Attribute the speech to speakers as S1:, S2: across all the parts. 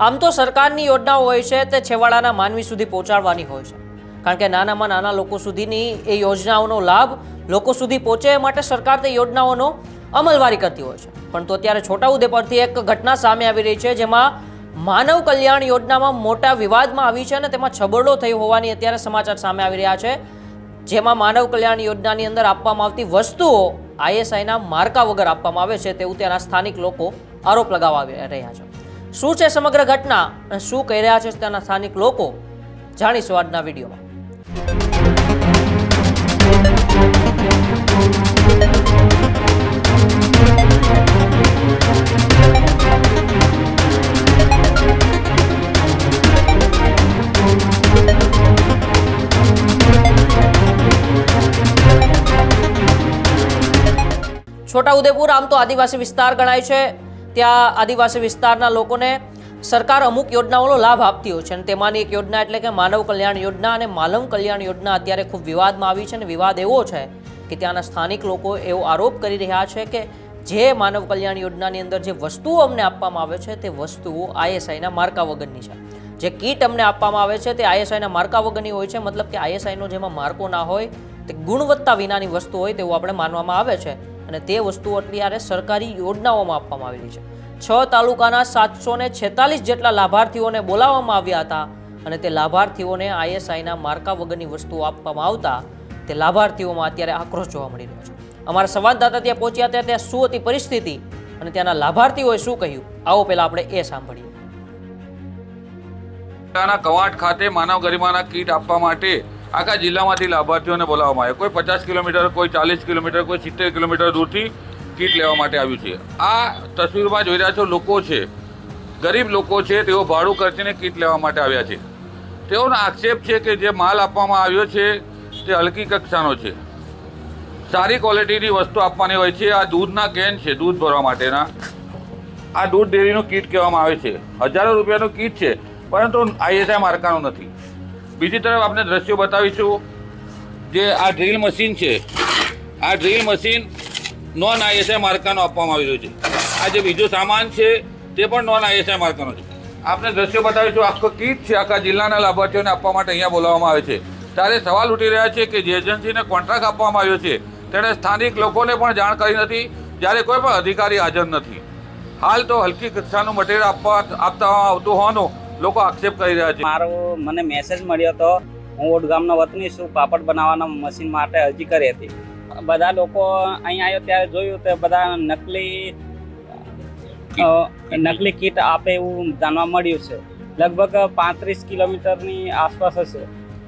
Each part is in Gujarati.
S1: આમ તો સરકારની યોજનાઓ હોય છે તે છેવાડાના માનવી સુધી પહોંચાડવાની હોય છે. કારણ કે નાનામાં નાના લોકો સુધીની એ યોજનાઓનો લાભ લોકો સુધી પહોંચે માટે સરકાર તે યોજનાઓનો અમલવારી કરતી હોય છે. પણ તો અત્યારે છોટાઉદેપુરથી એક ઘટના સામે આવી રહી છે જેમાં માનવ કલ્યાણ યોજનામાં મોટા વિવાદમાં આવી છે અને તેમાં છબરડો થયો હોવાની અત્યારે સમાચાર સામે આવી રહ્યા છે. જેમાં માનવ કલ્યાણ યોજનાની અંદર આપવામાં આવતી વસ્તુઓ આઈએસઆઈના માર્કા વગર આપવામાં આવે છે તેવું ત્યાંના સ્થાનિક લોકો આરોપ લગાવવા રહ્યા છે. શું છે સમગ્ર ઘટના અને શું કહી રહ્યા છે ત્યાંના સ્થાનિક લોકો? જાણીશું આજના વિડીયોમાં. છોટાઉદેપુર આમ તો આદિવાસી વિસ્તાર ગણાય છે. ત્યાં આદિવાસી વિસ્તારના લોકોને સરકાર અમુક યોજનાઓનો લાભ આપતી હોય છે અને તેમાંની એક યોજના એટલે કે માનવ કલ્યાણ યોજના અને માનવ કલ્યાણ યોજના અત્યારે ખૂબ વિવાદમાં આવી છે અને વિવાદ એવો છે કે ત્યાંના સ્થાનિક લોકો એવો આરોપ કરી રહ્યા છે કે જે માનવ કલ્યાણ યોજનાની અંદર જે વસ્તુઓ અમને આપવામાં આવે છે તે વસ્તુઓ આઈએસઆઈના માર્કા વગરની છે. જે કીટ અમને આપવામાં આવે છે તે આઈએસઆઈના માર્કા વગરની હોય છે. મતલબ કે આઈએસઆઈનો જેમાં માર્કો ના હોય તે ગુણવત્તા વિનાની વસ્તુ હોય તેવું આપણે માનવામાં આવે છે. અને તે વસ્તુઓ અત્યારે સરકારી યોજનાઓમાં આપવામાં આવેલી છે. છ તાલુકાના સાતસો ને જેટલા લાભાર્થીઓને બોલાવવામાં આવ્યા હતા અને તે લાભાર્થીઓને આઈએસઆઈના માર્કા વગરની વસ્તુઓ આપવામાં આવતા તે લાભાર્થીઓમાં અત્યારે આક્રોશ જોવા મળી રહ્યો છે. અમારા સંવાદદાતા ત્યાં પહોંચ્યા હતા, ત્યાં શું હતી પરિસ્થિતિ અને ત્યાંના લાભાર્થીઓએ શું કહ્યું? આવો પહેલા આપણે એ સાંભળીએ.
S2: કવાંટ ખાતે માનવ ગરિમાના કીટ આપવા માટે આખા જિલ્લામાંથી લાભાર્થીઓને બોલાવવામાં આવ્યા. કોઈ પચાસ કિલોમીટર, કોઈ ચાલીસ કિલોમીટર, કોઈ સિત્તેર કિલોમીટર દૂરથી કીટ લેવા માટે આવ્યું છે. આ તસવીરમાં જોઈ રહ્યા છો લોકો છે, ગરીબ લોકો છે, તેઓ ભાડું ખર્ચીને કીટ લેવા માટે આવ્યા છે. તેઓનો આક્ષેપ છે કે જે માલ આપવામાં આવ્યો છે, તે હલકી કક્ષાનો છે. સારી ક્વોલિટીની વસ્તુ આપવાની હોય છે. આ દૂધના કેન છે, દૂધ ભરવા માટેના. આ દૂધ ડેરીનું કીટ કહેવામાં આવે છે. હજારો રૂપિયાનું કીટ છે, પરંતુ આઈએસઆઈ માર્કાનું નથી. બીજી તરફ આપણે દ્રશ્યો બતાવીશું જે આ ડ્રીલ મશીન છે. આ ડ્રીલ મશીન નોન આઈએસઆઈ માર્કાનો આપવામાં આવી રહ્યું છે. આ જે બીજો સામાન છે, તે પણ નોન આઈએસઆઈ માર્કાનો છે. આપણે દ્રશ્યો બતાવીશું, આખો કીટ છે, આખા જિલ્લાના લાભાર્થીઓને આપવા માટે અહીંયા બોલાવવામાં આવે છે. ત્યારે સવાલ ઉઠી રહ્યા છે કે જે એજન્સીને કોન્ટ્રાક્ટ આપવામાં આવ્યો છે, તેણે સ્થાનિક લોકોને પણ જાણ કરી નથી, જ્યારે કોઈ પણ અધિકારી હાજર નથી. હાલ તો હલકી કક્ષાનું મટીરિયલ આપવા આપતા આવતું હોવાનું લોકો આક્ષેપ કરી રહ્યા છે.
S3: મારો મને મેસેજ મળ્યો હતો હું ઓડ ગામનો વતની છું પાપડ બનાવવાના મશીન માટે અરજી કરી હતી. બધા લોકો અહીં આવ્યો ત્યારે જોયું તો બધા નકલી નકલી કીટ આપે એવું જાણવા મળ્યું છે. લગભગ પાંત્રીસ કિલોમીટરની આસપાસ હશે.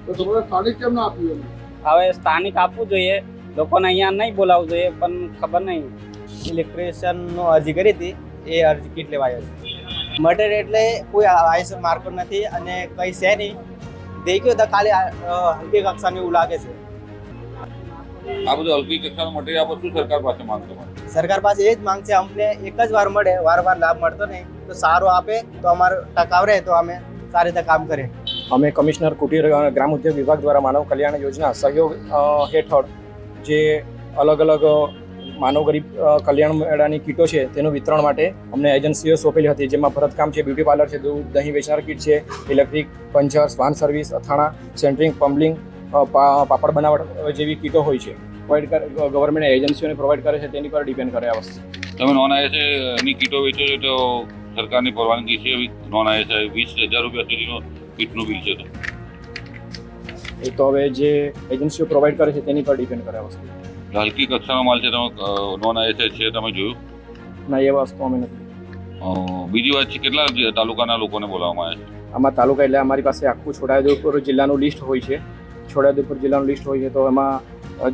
S4: તો તમારે સ્થાનિક કેમ ના આપ્યું એમ?
S3: હવે સ્થાનિક આપવું જોઈએ. લોકોને અહીંયા નહીં બોલાવવું જોઈએ પણ ખબર નહીં.
S5: ઇલેક્ટ્રિશિયનનો અરજી કરી હતી એ અરજી કીટ લેવા આવ્યો છે. મટીરિયલ એટલે કોઈ આઈસ માર્કો નથી અને કંઈ છે નહીં. દેખ્યો તો ખાલી હલકી કક્ષાની એવું લાગે છે.
S2: આ બધું હલકી કક્ષાનું મટીરિયલ આપો શું સરકાર પાસે માંગ તમારે
S5: સરકાર પાસે એ જ માંગ છે અમને એક જ વાર મળે વારંવાર લાભ મળતો નહીં. તો સારો આપે તો અમારો ટકાવ રહે તો અમે સારી રીતે કામ કરીએ.
S6: અમે કમિશનર કુટીર ગ્રામ ઉદ્યોગ વિભાગ દ્વારા માનવ કલ્યાણ યોજના સહયોગ હેઠળ જે અલગ અલગ માનવ ગરીબ કલ્યાણ મેળાની કીટો છે તેનું વિતરણ માટે અમને એજન્સીઓ સોંપેલી હતી જેમાં ભરતકામ છે બ્યુટી પાર્લર છે દૂધ દહીં વેચનાર કીટ છે ઇલેક્ટ્રિક પંચર વાહન સર્વિસ અથાણા સેન્ટરિંગ પમ્બલિંગ પાપડ બનાવટ જેવી કીટો હોય છે. પ્રોવાઈડ કરે ગવર્મેન્ટ એજન્સીઓને પ્રોવાઈડ કરે છે તેની પર ડિપેન્ડ કરે આ વસ્તુ.
S2: તમે નોન આઈએસઆઈની કીટો વેચો છો તો સરકારની પરવાનગી છે નોન આઈએસઆઈ વીસ હજાર રૂપિયા સુધીનો કીટનું બિલ છે તો.
S6: એ તો હવે જે એજન્સીઓ પ્રોવાઈડ કરે છે તેની પર ડિપેન્ડ કરે આ વસ્તુ.
S2: હલકી કક્ષાનો માલ છે તમે નોન આઈએસઆઈ છે તમે જોયું?
S6: ના એ વસ્તુ અમે નથી.
S2: બીજી વાત છે કેટલા તાલુકાના લોકોને બોલાવવામાં આવે છે?
S6: આમાં તાલુકા એટલે અમારી પાસે આખું છોટાઉદેપુર જિલ્લાનું લિસ્ટ હોય છે. છોટાઉદેપુર જિલ્લાનું લિસ્ટ હોય છે તો એમાં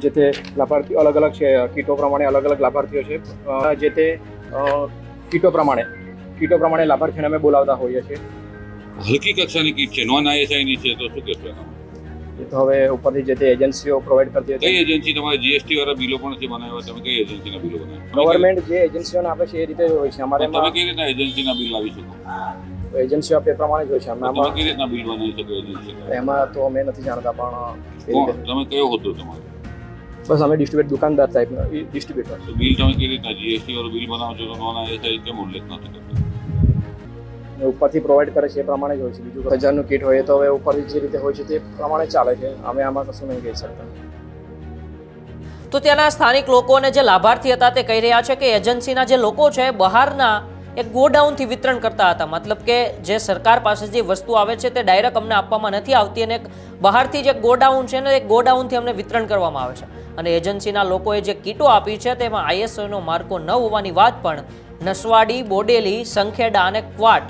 S6: જે તે લાભાર્થીઓ અલગ અલગ છે કીટો પ્રમાણે અલગ અલગ લાભાર્થીઓ છે. જે તે કીટો પ્રમાણે કીટો પ્રમાણે લાભાર્થીઓને અમે બોલાવતા હોઈએ છીએ.
S2: હલકી કક્ષાની કીટ છે નોન આઈએસઆઈની છે તો શું કહેશો
S6: એ તો હવે ઉપરથી જે તે એજન્સીઓ પ્રોવાઈડ કરતી
S2: કઈ
S6: હતી
S2: એજન્સી? તમારે જીએસટી વાળા બિલો પણ નથી બનાવ્યા તમે કઈ એજન્સીના બિલો બનાવ્યા?
S6: ગવર્મેન્ટ જે એજન્સીઓને આપે છે એ રીતે જ હોય છે. અમારે
S2: તમે કઈ રીતના એજન્સીના બિલ લાવી શકો?
S6: એજન્સીઓ આપે પ્રમાણે જ હોય છે. અમે
S2: તમે કઈ રીતના બિલ બનાવી શકો એજન્સી
S6: એમાં તો અમે નથી જાણતા પણ
S2: તમે કયો હોદ્દો તમારો?
S6: બસ અમે ડિસ્ટ્રીબ્યુટ દુકાનદાર ટાઈપના ડિસ્ટ્રીબ્યુટર
S2: બિલ તમે કેવી રીતના જીએસટી વાળું બિલ બનાવો છો? તો નોન આઈએસઆઈ કેમ ઉલ્લેખ નથી કરતો?
S6: ઉપરથી પ્રોવાઈડ કરે છે એ પ્રમાણે જ હોય છે. બીજું હજારનું કીટ હોય તો હવે ઉપરથી જે રીતે હોય છે તે પ્રમાણે ચાલે છે. અમે આમાં કશું નહીં કહી શકતા.
S1: તો ત્યાંના સ્થાનિક લોકો અને જે લાભાર્થી હતા તે કહી રહ્યા છે કે એજન્સીના જે લોકો છે બહારના એ ગોડાઉનથી વિતરણ કરતા હતા. મતલબ કે જે સરકાર પાસે જે વસ્તુ આવે છે તે ડાયરેક્ટ અમને આપવામાં નથી આવતી અને બહારથી જે ગોડાઉન છે ને એ ગોડાઉનથી અમને વિતરણ કરવામાં આવે છે. અને એજન્સીના લોકોએ જે કીટો આપી છે તેમાં આઈએસઓનો માર્કો ન હોવાની વાત પણ નસવાડી, બોડેલી, સંખેડા અને ક્વાટ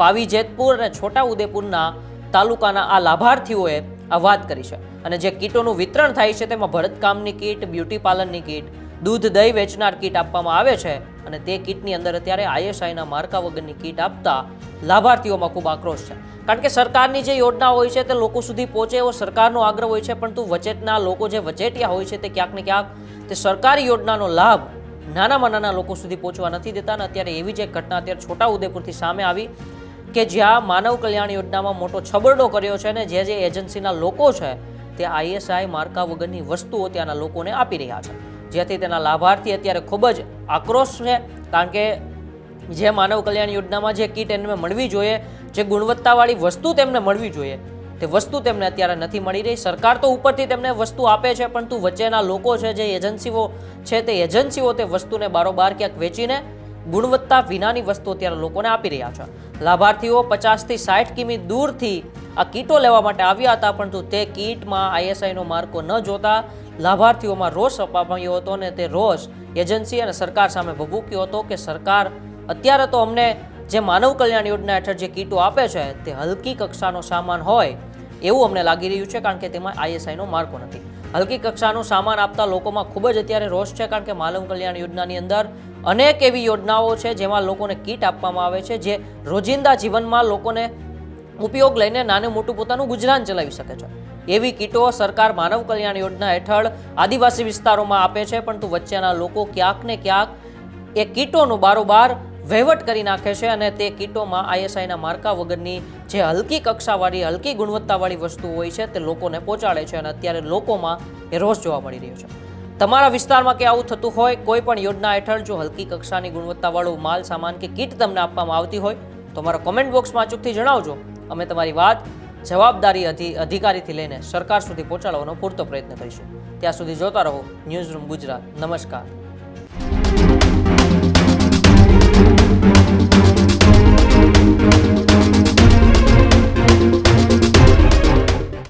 S1: પાવી જેતપુર અને છોટાઉદેપુરના તાલુકાના આ લાભાર્થીઓએ આ વાત કરી છે. અને જે કીટોનું વિતરણ થાય છે તેમાં ભરતકામની કીટ, બ્યુટી પાર્લરની કીટ, દૂધ દહીં વેચનાર કીટ આપવામાં આવે છે અને તે કીટની અંદર અત્યારે આઈએસઆઈના માર્કા વગરની કીટ આપતા લાભાર્થીઓમાં ખૂબ આક્રોશ છે. કારણ કે સરકારની જે યોજના હોય છે તે લોકો સુધી પહોંચે એવો સરકારનો આગ્રહ હોય છે પરંતુ વચેટના લોકો જે વચેટિયા હોય છે તે ક્યાંક ને ક્યાંક તે સરકારી યોજનાનો લાભ નાનામાં નાના લોકો સુધી પહોંચવા નથી દેતા અને અત્યારે એવી જ એક ઘટના અત્યારે છોટાઉદેપુરથી સામે આવી કે જ્યાં માનવ કલ્યાણ યોજનામાં મોટો છબરડો કર્યો છે ને જે જે એજન્સીના લોકો છે તે આઈએસઆઈ માર્કા વગરની વસ્તુઓ ત્યાંના લોકોને આપી રહ્યા છે. જેથી તેના લાભાર્થી અત્યારે ખૂબ જ આક્રોશ છે, કારણ કે જે માનવ કલ્યાણ યોજનામાં જે કીટ એમને મળવી જોઈએ, જે ગુણવત્તાવાળી વસ્તુ તેમને મળવી જોઈએ, તે વસ્તુ તેમને અત્યારે નથી મળી રહી. સરકાર તો ઉપરથી તેમને વસ્તુ આપે છે પરંતુ વચ્ચેના લોકો છે, જે એજન્સીઓ છે તે એજન્સીઓ તે વસ્તુને બારોબાર ક્યાંક વેચીને ગુણવત્તા વિનાની વસ્તુઓ અત્યારે લોકોને આપી રહ્યા છે. લાભાર્થીઓ પચાસથી સાઠ કિમી દૂરથી આ કીટો લેવા માટે આવ્યા હતા, પરંતુ તે કીટમાં આઈએસઆઈનો માર્કો ન જોતા લાભાર્થીઓમાં રોષ અપાવ્યો હતો અને તે રોષ એજન્સી અને સરકાર સામે ભભૂક્યો હતો કે સરકાર અત્યારે તો અમને જે માનવ કલ્યાણ યોજના હેઠળ જે કીટો આપે છે, તે હલકી કક્ષાનો સામાન હોય એવું અમને લાગી રહ્યું છે કારણ કે તેમાં આઈએસઆઈનો માર્કો નથી. હલકી કક્ષાનું સામાન આપતા લોકોમાં ખૂબ જ અત્યારે રોષ છે કારણ કે માનવ કલ્યાણ યોજનાની અંદર અનેક એવી યોજનાઓ છે જેમાં લોકોને કીટ આપવામાં આવે છે, જે રોજિંદા જીવનમાં લોકોને ઉપયોગ લઈને નાનું મોટું પોતાનું ગુજરાન ચલાવી શકે છે. એવી કીટો સરકાર માનવ કલ્યાણ યોજના હેઠળ આદિવાસી વિસ્તારોમાં આપે છે, પરંતુ વચ્ચેના લોકો ક્યાંક ને ક્યાંક એ કીટોનો બારોબાર વહીવટ કરી નાખે છે અને તે કીટોમાં આઈએસઆઈના માર્કા વગરની જે હલકી કક્ષાવાળી, હલકી ગુણવત્તાવાળી વસ્તુ હોય છે તે લોકોને પહોંચાડે છે અને અત્યારે લોકોમાં એ રોષ જોવા મળી રહ્યો છે. તમારા વિસ્તારમાં કે આવું થતું હોય, કોઈ પણ યોજના હેઠળ જો હલકી કક્ષાની ગુણવત્તાવાળું માલ, સામાન કે કીટ તમને આપવામાં આવતી હોય, તો અમારા કોમેન્ટ બોક્સમાં અચૂકથી જણાવજો. અમે તમારી વાત જવાબદારી અધિ, અધિકારીથી લઈને સરકાર સુધી પહોંચાડવાનો પૂરતો પ્રયત્ન કરીશું. ત્યાં સુધી જોતા રહો ન્યૂઝ રૂમ ગુજરાત. નમસ્કાર.